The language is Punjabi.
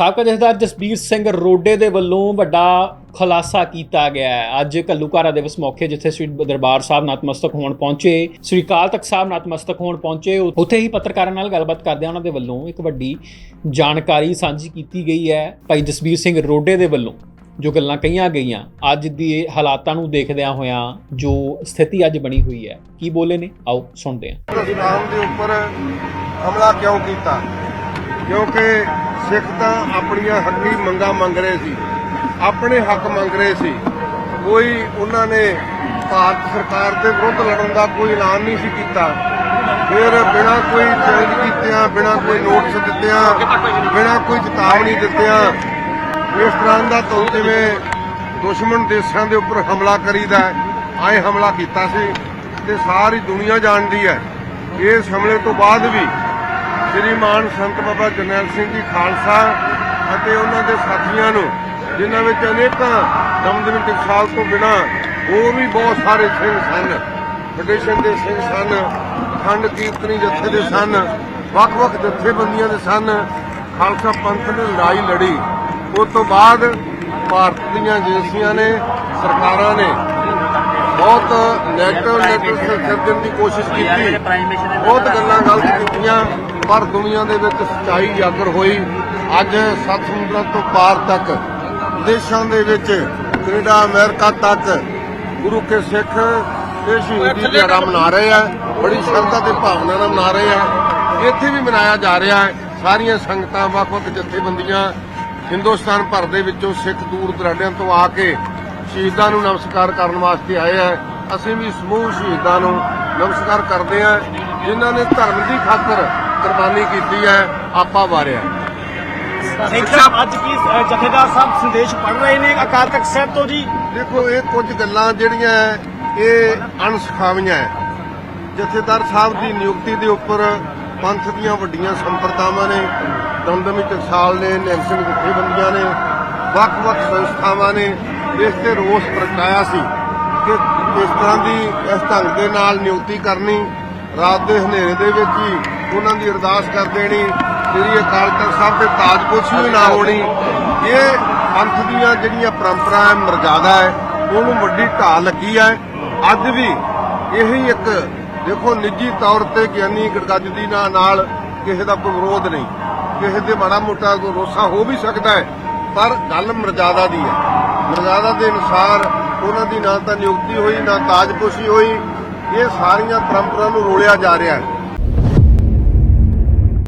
ਸਾਬਕਾ ਜਥੇਦਾਰ ਜਸਬੀਰ ਸਿੰਘ ਰੋਡੇ ਦੇ ਵੱਲੋਂ ਵੱਡਾ ਖੁਲਾਸਾ ਕੀਤਾ ਗਿਆ ਹੈ। ਅੱਜ ਘੱਲੂਘਾਰਾ ਦਿਵਸ ਮੌਕੇ ਜਿੱਥੇ ਸ੍ਰੀ ਦਰਬਾਰ ਸਾਹਿਬ ਨਤਮਸਤਕ ਹੋਣ ਪਹੁੰਚੇ, ਸ੍ਰੀ ਅਕਾਲ ਤਖਤ ਸਾਹਿਬ ਨਤਮਸਤਕ ਹੋਣ ਪਹੁੰਚੇ ਉੱਥੇ ਹੀ ਪੱਤਰਕਾਰਾਂ ਨਾਲ ਗੱਲਬਾਤ ਕਰਦਿਆਂ ਉਹਨਾਂ ਦੇ ਵੱਲੋਂ ਇੱਕ ਵੱਡੀ ਜਾਣਕਾਰੀ ਸਾਂਝੀ ਕੀਤੀ ਗਈ ਹੈ ਭਾਈ ਜਸਬੀਰ ਸਿੰਘ ਰੋਡੇ ਦੇ ਵੱਲੋਂ, ਜੋ ਗੱਲਾਂ ਕਹੀਆਂ ਗਈਆਂ। ਅੱਜ ਦੀ ਹਾਲਾਤਾਂ ਨੂੰ ਦੇਖਦਿਆਂ ਹੋਇਆਂ ਜੋ ਸਥਿਤੀ ਅੱਜ ਬਣੀ ਹੋਈ ਹੈ, ਕੀ ਬੋਲੇ ਨੇ? ਆਓ ਸੁਣਦੇ ਹਾਂ। ਇਸਲਾਮ ਦੇ ਉੱਪਰ ਹਮਲਾ ਕਿਉਂ ਕੀਤਾ? ਕਿਉਂਕਿ ਸਿੱਖ ਤਾਂ ਆਪਣੀਆਂ ਹੱਕੀ ਮੰਗਾਂ ਮੰਗ ਰਹੇ ਸੀ, ਆਪਣੇ ਹੱਕ ਮੰਗ ਰਹੇ ਸੀ। ਕੋਈ ਉਹਨਾਂ ਨੇ ਭਾਰਤ ਸਰਕਾਰ ਦੇ ਵਿਰੁੱਧ ਲੜਨ ਦਾ ਕੋਈ ਐਲਾਨ ਨਹੀਂ ਸੀ ਕੀਤਾ। ਫਿਰ ਬਿਨਾਂ ਕੋਈ ਚੈਲੰਜ ਕੀਤਿਆਂ, ਬਿਨਾਂ ਕੋਈ ਨੋਟਿਸ ਦਿੱਤਿਆਂ, ਬਿਨਾਂ ਕੋਈ ਚੇਤਾਵਨੀ ਦਿੱਤਿਆਂ, ਇਸ ਤਰ੍ਹਾਂ ਦਾ ਤੋਂ ਜਿਵੇਂ ਦੁਸ਼ਮਣ ਦੇਸ਼ਾਂ ਦੇ ਉੱਪਰ ਹਮਲਾ ਕਰੀਦਾ ਆਏ ਹਮਲਾ ਕੀਤਾ ਸੀ ਤੇ ਸਾਰੀ ਦੁਨੀਆ ਜਾਣਦੀ ਹੈ। ਇਸ ਹਮਲੇ ਤੋਂ ਬਾਅਦ ਵੀ ਸ਼੍ਰੀਮਾਨ ਸੰਤ ਬਾਬਾ ਜਰਨੈਲ ਸਿੰਘ ਜੀ ਖਾਲਸਾ ਅਤੇ ਉਹਨਾਂ ਦੇ ਸਾਥੀਆਂ ਨੂੰ, ਜਿਨ੍ਹਾਂ ਵਿੱਚ ਅਨੇਕਾਂ ਦਮਦਮੀ ਟਕਸਾਲ ਤੋਂ ਬਿਨਾ ਹੋਰ ਵੀ ਬਹੁਤ ਸਾਰੇ ਸਿੰਘ ਸਨ। ਫੈਡਰੇਸ਼ਨ ਦੇ ਸਿੰਘ ਸਨ, ਖੰਡ ਕੀਰਤਨੀ ਜਥੇ ਦੇ ਸਨ, ਵੱਖ-ਵੱਖ ਜਥੇਬੰਦੀਆਂ ਦੇ ਸਨ, ਖਾਲਸਾ ਪੰਥ ਨੇ ਲੜਾਈ ਲੜੀ। ਉਸ ਤੋਂ ਬਾਅਦ ਭਾਰਤ ਦੀਆਂ ਏਜੰਸੀਆਂ ਨੇ, ਸਰਕਾਰਾਂ ਨੇ ਬਹੁਤ ਨੈਗੇਟਿਵ ਨੈਗੇਟਿਵ ਸਿਰਜਣ ਦੀ ਕੋਸ਼ਿਸ਼ ਕੀਤੀ। ਬਹੁਤ ਗੱਲਾਂ ਗਲਤ ਕੀਤੀਆਂ। ਪਰ ਦੁਨੀਆ ਦੇ ਵਿੱਚ ਸੱਚਾਈ ਉਜਾਗਰ ਹੋਈ ਅੱਜ ਸੱਤ ਸਮੁੰਦਰਾਂ ਤੋਂ ਪਾਰ ਤੱਕ ਦੇਸ਼ਾਂ ਦੇ ਵਿੱਚ ਕੈਨੇਡਾ ਅਮਰੀਕਾ ਤੱਕ ਗੁਰੂ ਕੇ ਸਿੱਖ ਇਹ ਸ਼ਹੀਦੀ ਦਿਹਾੜਾ ਮਨਾ ਰਹੇ ਆ ਬੜੀ ਸ਼ਰਧਾ ਤੇ ਭਾਵਨਾ ਨਾਲ ਮਨਾ ਰਹੇ ਆ। ਇੱਥੇ ਵੀ ਮਨਾਇਆ ਜਾ ਰਿਹਾ ਹੈ ਸਾਰੀਆਂ ਸੰਗਤਾਂ ਵੱਖ-ਵੱਖ ਜਥੇਬੰਦੀਆਂ ਹਿੰਦੁਸਤਾਨ ਭਰ ਦੇ ਵਿੱਚੋਂ ਸਿੱਖ ਦੂਰ ਦਰਾਡਿਆਂ ਤੋਂ ਆ ਕੇ ਸ਼ਹੀਦਾਂ ਨੂੰ ਨਮਸਕਾਰ ਕਰਨ ਵਾਸਤੇ ਆਏ ਆ। ਅਸੀਂ ਵੀ ਸਮੂਹ ਸ਼ਹੀਦਾਂ ਨੂੰ ਨਮਸਕਾਰ ਕਰਦੇ ਆ ਜਿਨ੍ਹਾਂ ਨੇ ਧਰਮ ਦੀ ਖਾਤਰ ਕੁਰਬਾਨੀ ਕੀਤੀ ਹੈ ਆਪਾ ਵਾਰਿਆ। ਸਿੰਘ ਸਾਹਿਬ ਅੱਜ ਕੀ ਜਥੇਦਾਰ ਸਾਹਿਬ ਸੰਦੇਸ਼ ਪੜ ਰਹੇ ਨੇ ਅਕਾਲ ਤਖਤ ਸਾਹਿਬ ਤੋਂ ਜੀ? ਦੇਖੋ ਇਹ ਕੁਝ ਗੱਲਾਂ ਜਿਹੜੀਆਂ ਇਹ ਅਣਸਖਾਵੀਆਂ ਹੈ। ਜਥੇਦਾਰ ਸਾਹਿਬ ਦੀ ਨਿਯੁਕਤੀ ਦੇ ਉੱਪਰ ਪੰਥ ਦੀਆਂ ਵੱਡੀਆਂ ਸੰਪਰਦਾਵਾਂ ਨੇ ਦਮਦਮੀ ਟਕਸਾਲ ਨੇ ਸਿੰਘ ਜਥੇਬੰਦੀਆਂ ਨੇ ਵੱਖ-ਵੱਖ ਸੰਸਥਾਵਾਂ ਨੇ ਇਸ ਤੇ ਰੋਸ ਪ੍ਰਗਟਾਇਆ ਸੀ ਕਿ ਇਸ ਤਰ੍ਹਾਂ ਦੀ ਇਸ ਢੰਗ ਦੇ ਨਾਲ ਨਿਯੁਕਤੀ ਕਰਨੀ ਰਾਤ ਦੇ ਹਨੇਰੇ ਦੇ ਵਿੱਚ ਹੀ ਉਹਨਾਂ ਦੀ ਅਰਦਾਸ ਕਰ ਦੇਣੀ ਸ੍ਰੀ ਅਕਾਲ ਤਖਤ ਸਾਹਿਬ ਦੇ ਤਾਜਪੋਸ਼ੀ ਵੀ ਨਾ ਹੋਣੀ। ਇਹ ਪੰਥ ਦੀਆਂ ਜਿਹੜੀਆਂ ਪਰੰਪਰਾ ਹੈ ਮਰਜ਼ਾਦਾ ਹੈ ਉਹਨੂੰ ਵੱਡੀ ਢਾਹ ਲੱਗੀ ਹੈ। ਅੱਜ ਵੀ ਇਹੀ ਇੱਕ ਦੇਖੋ ਨਿੱਜੀ ਤੌਰ ਤੇ ਗਿਆਨੀ ਗੜਗੱਜਦੀ ਨਾਲ ਨਾਲ ਕਿਸੇ ਦਾ ਕੋਈ ਵਿਰੋਧ ਨਹੀਂ। ਕਿਸੇ ਦੇ ਮਾੜਾ ਮੋਟਾ ਕੋਈ ਰੋਸਾ ਹੋ ਵੀ ਸਕਦਾ ਹੈ ਪਰ ਗੱਲ ਮਰਜ਼ਾਦਾ ਦੀ ਹੈ। ਮਰਜ਼ਾਦਾ ਦੇ ਅਨੁਸਾਰ ਉਹਨਾਂ ਦੀ ਨਾ ਤਾਂ ਨਿਯੁਕਤੀ ਹੋਈ ਨਾ ਤਾਜਪੋਸ਼ੀ ਹੋਈ ਇਹ ਸਾਰੀਆਂ ਪਰੰਪਰਾ ਨੂੰ ਰੋਲਿਆ ਜਾ ਰਿਹਾ ਹੈ।